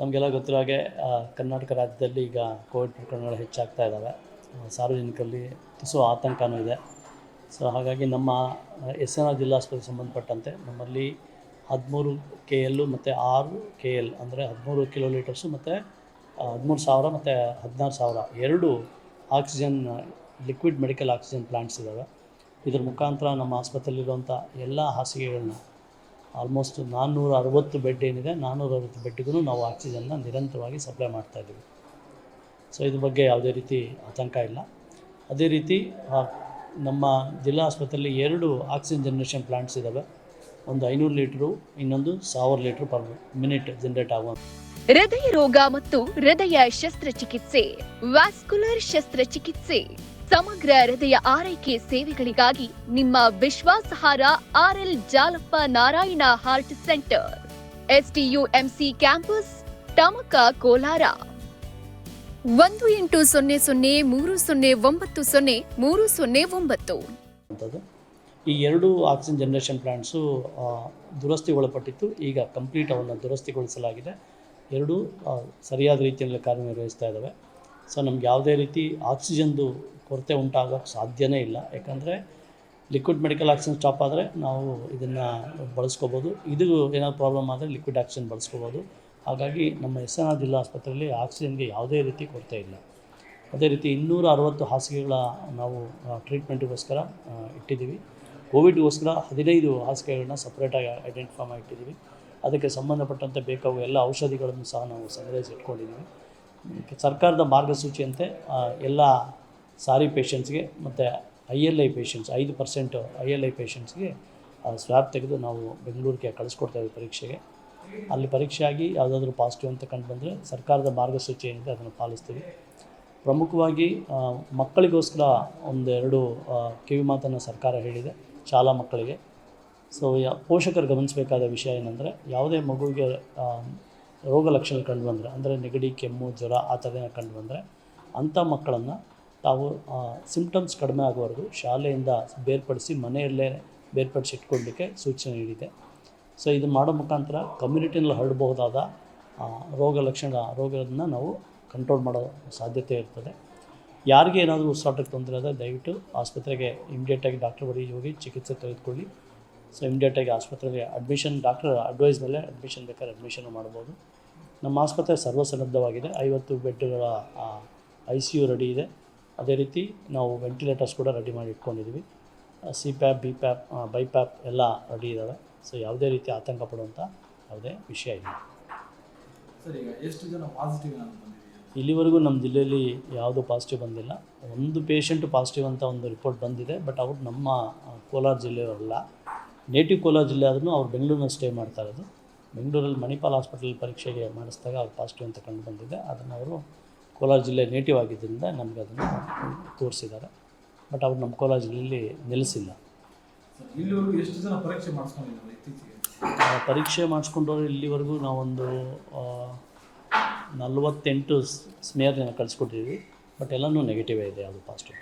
ನಮಗೆಲ್ಲ ಗೊತ್ತಿರೋ ಹಾಗೆ ಕರ್ನಾಟಕ ರಾಜ್ಯದಲ್ಲಿ ಈಗ ಕೋವಿಡ್ ಪ್ರಕರಣಗಳು ಹೆಚ್ಚಾಗ್ತಾ ಇದ್ದಾವೆ ಸಾರ್ವಜನಿಕರಲ್ಲಿ ತುಸು ಆತಂಕನೂ ಇದೆ. ಸೊ ಹಾಗಾಗಿ ನಮ್ಮ ಎಸ್ ಎನ್ ಆರ್ ಜಿಲ್ಲಾಸ್ಪತ್ರೆಗೆ ಸಂಬಂಧಪಟ್ಟಂತೆ ನಮ್ಮಲ್ಲಿ ಹದಿಮೂರು ಕೆ ಎಲ್ಲು ಮತ್ತು ಆರು ಕೆ ಎಲ್ ಅಂದರೆ ಹದಿಮೂರು ಕಿಲೋ ಲೀಟರ್ಸು ಮತ್ತು ಹದಿಮೂರು ಸಾವಿರ ಮತ್ತು ಹದಿನಾರು ಸಾವಿರ. ಎರಡು oxygen liquid medical oxygen plants ಇದ್ದಾವೆ ಇದ್ರ ಮುಖಾಂತರ ನಮ್ಮ ಆಸ್ಪತ್ರೆಯಲ್ಲಿರುವಂಥ ಎಲ್ಲ ಹಾಸಿಗೆಗಳನ್ನ ಆಲ್ಮೋಸ್ಟ್ ನಾನ್ನೂರ ಅರವತ್ತು ಬೆಡ್ ಏನಿದೆ ನಾನ್ನೂರ ಅರವತ್ತು ಬೆಡ್ಗೂ ನಾವು ಆಕ್ಸಿಜನ್ನ ನಿರಂತರವಾಗಿ ಸಪ್ಲೈ ಮಾಡ್ತಾಯಿದ್ದೀವಿ ಸೊ ಇದ್ರ ಬಗ್ಗೆ ಯಾವುದೇ ರೀತಿ ಆತಂಕ ಇಲ್ಲ. ಅದೇ ರೀತಿ ನಮ್ಮ ಜಿಲ್ಲಾ ಆಸ್ಪತ್ರೆಯಲ್ಲಿ ಎರಡು ಆಕ್ಸಿಜನ್ ಜನರೇಷನ್ ಪ್ಲ್ಯಾಂಟ್ಸ್ ಇದ್ದಾವೆ ಒಂದು ಐನೂರು ಲೀಟ್ರು ಇನ್ನೊಂದು ಸಾವಿರ ಲೀಟ್ರ್ ಪರ್ ಮಿನಿಟ್ ಜನರೇಟ್ ಆಗುವ ಹೃದಯ ರೋಗ ಮತ್ತು ಹೃದಯ ಶಸ್ತ್ರಚಿಕಿತ್ಸೆ ವ್ಯಾಸ್ಕುಲರ್ ಶಸ್ತ್ರಚಿಕಿತ್ಸೆ ಸಮಗ್ರ ಹೃದಯ ಆರೈಕೆ ಸೇವೆಗಳಿಗಾಗಿ ನಿಮ್ಮ ವಿಶ್ವಾಸಾರ್ಹ R L Jalappa Narayana heart centre S T U M C campus Tamaka Kolar. ಒಂದು ಎಂಟು ಸೊನ್ನೆ ಸೊನ್ನೆ ಮೂರು ಸೊನ್ನೆ ಒಂಬತ್ತು ಸೊನ್ನೆ ಮೂರು ಸೊನ್ನೆ ಒಂಬತ್ತು. ಈ ಎರಡು ಆಕ್ಸಿಜನ್ ಜನರೇಷನ್ ಪ್ಲ್ಯಾಂಟ್ಸು ದುರಸ್ತಿಗೊಳಪಟ್ಟಿತ್ತು. ಈಗ ಕಂಪ್ಲೀಟ್ ಅವನ್ನು ದುರಸ್ತಿಗೊಳಿಸಲಾಗಿದೆ. ಎರಡೂ ಸರಿಯಾದ ರೀತಿಯಲ್ಲಿ ಕಾರ್ಯನಿರ್ವಹಿಸ್ತಾ ಇದ್ದಾವೆ ಸೊ ನಮ್ಗೆ ಯಾವುದೇ ರೀತಿ ಆಕ್ಸಿಜನ್ದು ಕೊರತೆ ಉಂಟಾಗೋಕ್ಕೆ ಸಾಧ್ಯನೇ ಇಲ್ಲ. ಯಾಕಂದರೆ ಲಿಕ್ವಿಡ್ ಮೆಡಿಕಲ್ ಆಕ್ಸಿಜನ್ ಸ್ಟಾಪ್ ಆದರೆ ನಾವು ಇದನ್ನು ಬಳಸ್ಕೋಬೋದು. ಇದು ಏನಾದ್ರು ಪ್ರಾಬ್ಲಮ್ ಆದರೆ ಲಿಕ್ವಿಡ್ ಆಕ್ಸಿಜನ್ ಬಳಸ್ಕೋಬೋದು. ಹಾಗಾಗಿ ನಮ್ಮ ಎಸ್ ಎನ್ ಆರ್ ಜಿಲ್ಲಾ ಆಸ್ಪತ್ರೆಯಲ್ಲಿ ಆಕ್ಸಿಜನ್ಗೆ ಯಾವುದೇ ರೀತಿ ಕೊರತೆ ಇಲ್ಲ. ಅದೇ ರೀತಿ ಇನ್ನೂರ ಅರವತ್ತು ಹಾಸಿಗೆಗಳ ನಾವು ಟ್ರೀಟ್ಮೆಂಟಿಗೋಸ್ಕರ ಇಟ್ಟಿದ್ದೀವಿ. ಕೋವಿಡ್ಗೋಸ್ಕರ ಹದಿನೈದು ಹಾಸಿಗೆಗಳನ್ನ ಸಪ್ರೇಟಾಗಿ ಐಡೆಂಟಿಫೈ ಮಾಡಿಟ್ಟಿದ್ದೀವಿ. ಅದಕ್ಕೆ ಸಂಬಂಧಪಟ್ಟಂತೆ ಬೇಕಾಗುವ ಎಲ್ಲ ಔಷಧಿಗಳನ್ನು ಸಹ ನಾವು ಸಂಗ್ರಹಿಸಿ ಇಟ್ಕೊಂಡಿದ್ದೀವಿ. ಸರ್ಕಾರದ ಮಾರ್ಗಸೂಚಿಯಂತೆ ಎಲ್ಲ ಸಾರಿ ಪೇಷಂಟ್ಸ್ಗೆ ಮತ್ತು ಐ ಎಲ್ ಐ ಪೇಷಂಟ್ಸ್ ಐದು ಪರ್ಸೆಂಟು ಐ ಎಲ್ ಐ ಪೇಷಂಟ್ಸ್ಗೆ ಸ್ವ್ಯಾಬ್ ತೆಗೆದು ನಾವು ಬೆಂಗಳೂರಿಗೆ ಕಳಿಸ್ಕೊಡ್ತಾ ಇದ್ದೀವಿ ಪರೀಕ್ಷೆಗೆ. ಅಲ್ಲಿ ಪರೀಕ್ಷೆ ಆಗಿ ಯಾವುದಾದ್ರೂ ಪಾಸಿಟಿವ್ ಅಂತ ಕಂಡು ಬಂದರೆ ಸರ್ಕಾರದ ಮಾರ್ಗಸೂಚಿ ಏನಿದೆ ಅದನ್ನು ಪಾಲಿಸ್ತೀವಿ. ಪ್ರಮುಖವಾಗಿ ಮಕ್ಕಳಿಗೋಸ್ಕರ ಒಂದೆರಡು ಆ, ಕಿವಿ ಮಾತನ್ನು ಸರ್ಕಾರ ಹೇಳಿದೆ. ಶಾಲಾ ಮಕ್ಕಳಿಗೆ. ಸೊ ಯಾ, ಪೋಷಕರು ಗಮನಿಸಬೇಕಾದ ವಿಷಯ ಏನಂದರೆ, ಯಾವುದೇ ಮಗುವಿಗೆ ರೋಗ ಲಕ್ಷಣ ಕಂಡು ಬಂದರೆ ಅಂದರೆ ನೆಗಡಿ, ಕೆಮ್ಮು, ಜ್ವರ ಆ ಥರ ಕಂಡು ಬಂದರೆ ಅಂಥ ಮಕ್ಕಳನ್ನು ತಾವು ಸಿಂಪ್ಟಮ್ಸ್ ಕಡಿಮೆ ಆಗೋವರೆಗೂ ಶಾಲೆಯಿಂದ ಬೇರ್ಪಡಿಸಿ ಮನೆಯಲ್ಲೇ ಬೇರ್ಪಡಿಸಿ ಇಟ್ಕೊಳ್ಳಲಿಕ್ಕೆ ಸೂಚನೆ ನೀಡಿದೆ. ಸೊ ಇದು ಮಾಡೋ ಮುಖಾಂತರ ಕಮ್ಯುನಿಟಿನಲ್ಲಿ ಹರಡಬಹುದಾದ ರೋಗ ಲಕ್ಷಣ ರೋಗವನ್ನು ನಾವು ಕಂಟ್ರೋಲ್ ಮಾಡೋ ಸಾಧ್ಯತೆ ಇರ್ತದೆ. ಯಾರಿಗೆ ಏನಾದರೂ ಉಸಿರಾಟಕ್ಕೆ ತೊಂದರೆ ಆದರೆ ದಯವಿಟ್ಟು ಆಸ್ಪತ್ರೆಗೆ ಇಮಿಡಿಯೇಟಾಗಿ ಡಾಕ್ಟರ್ ಬಳಿ ಹೋಗಿ ಚಿಕಿತ್ಸೆ ತೆಗೆದುಕೊಳ್ಳಿ. ಸೊ ಇಮಿಡಿಯೇಟಾಗಿ ಆಸ್ಪತ್ರೆಗೆ ಅಡ್ಮಿಷನ್ ಡಾಕ್ಟರ್ ಅಡ್ವೈಸ್ ಮೇಲೆ ಅಡ್ಮಿಷನ್ ಬೇಕಾದ್ರೆ ಅಡ್ಮಿಷನ್ ಮಾಡ್ಬೋದು. ನಮ್ಮ ಆಸ್ಪತ್ರೆ ಸರ್ವಸನ್ನದ್ಧವಾಗಿದೆ. ಐವತ್ತು ಬೆಡ್ಗಳ ಐ ಸಿ ಯು ರೆಡಿ ಇದೆ. ಅದೇ ರೀತಿ ನಾವು ವೆಂಟಿಲೇಟರ್ಸ್ ಕೂಡ ರೆಡಿ ಮಾಡಿ ಇಟ್ಕೊಂಡಿದ್ದೀವಿ CPAP BPAP BiPAP ಎಲ್ಲ ರೆಡಿ ಇದ್ದಾವೆ ಸೊ ಯಾವುದೇ ರೀತಿ ಆತಂಕ ಪಡುವಂಥ ಯಾವುದೇ ವಿಷಯ ಇಲ್ಲ. ಸರಿ, ಈಗ ಎಷ್ಟು ಜನ ಪಾಸಿಟಿವ್ ಇಲ್ಲಿವರೆಗೂ ನಮ್ಮ ಜಿಲ್ಲೆಯಲ್ಲಿ ಯಾವುದೂ ಪಾಸಿಟಿವ್ ಬಂದಿಲ್ಲ. ಒಂದು ಪೇಷಂಟ್ ಪಾಸಿಟಿವ್ ಅಂತ ಒಂದು ರಿಪೋರ್ಟ್ ಬಂದಿದೆ ಬಟ್ ಅವ್ರು ನಮ್ಮ ಕೋಲಾರ ಜಿಲ್ಲೆಯವರಲ್ಲ. ನೇಟಿವ್ ಕೋಲಾರ ಜಿಲ್ಲೆ ಆದ್ರೂ ಅವ್ರು ಬೆಂಗಳೂರಿನಲ್ಲಿ ಸ್ಟೇ ಮಾಡ್ತಾ ಇರೋದು. ಬೆಂಗಳೂರಲ್ಲಿ ಮಣಿಪಾಲ್ ಹಾಸ್ಪಿಟಲ್ ಪರೀಕ್ಷೆಗೆ ಮಾಡಿಸಿದಾಗ ಅವ್ರು ಪಾಸಿಟಿವ್ ಅಂತ ಕಂಡು ಬಂದಿದೆ. ಅದನ್ನು ಅವರು ಕೋಲಾರ ಜಿಲ್ಲೆ ನೇಟಿವ್ ಆಗಿದ್ದರಿಂದ ನಮಗೆ ಅದನ್ನು ತೋರಿಸಿದ್ದಾರೆ. ಬಟ್ ಅವ್ರು ನಮ್ಮ ಕೋಲಾರ ಜಿಲ್ಲೆಯಲ್ಲಿ ನೆಲೆಸಿಲ್ಲ. ಎಷ್ಟು ಜನ ಪರೀಕ್ಷೆ ಮಾಡಿಸ್ಕೊಂಡಿದ್ದಾರೆ ಪರೀಕ್ಷೆ ಮಾಡಿಸ್ಕೊಂಡವ್ರು ಇಲ್ಲಿವರೆಗೂ ನಾವೊಂದು ನಲವತ್ತೆಂಟು ಸ್ಮೇರ್ನ ಕಳಿಸ್ಕೊಟ್ಟಿದ್ವಿ ಬಟ್ ಎಲ್ಲನೂ ನೆಗೆಟಿವೇ ಇದೆ ಅದು ಪಾಸಿಟಿವ್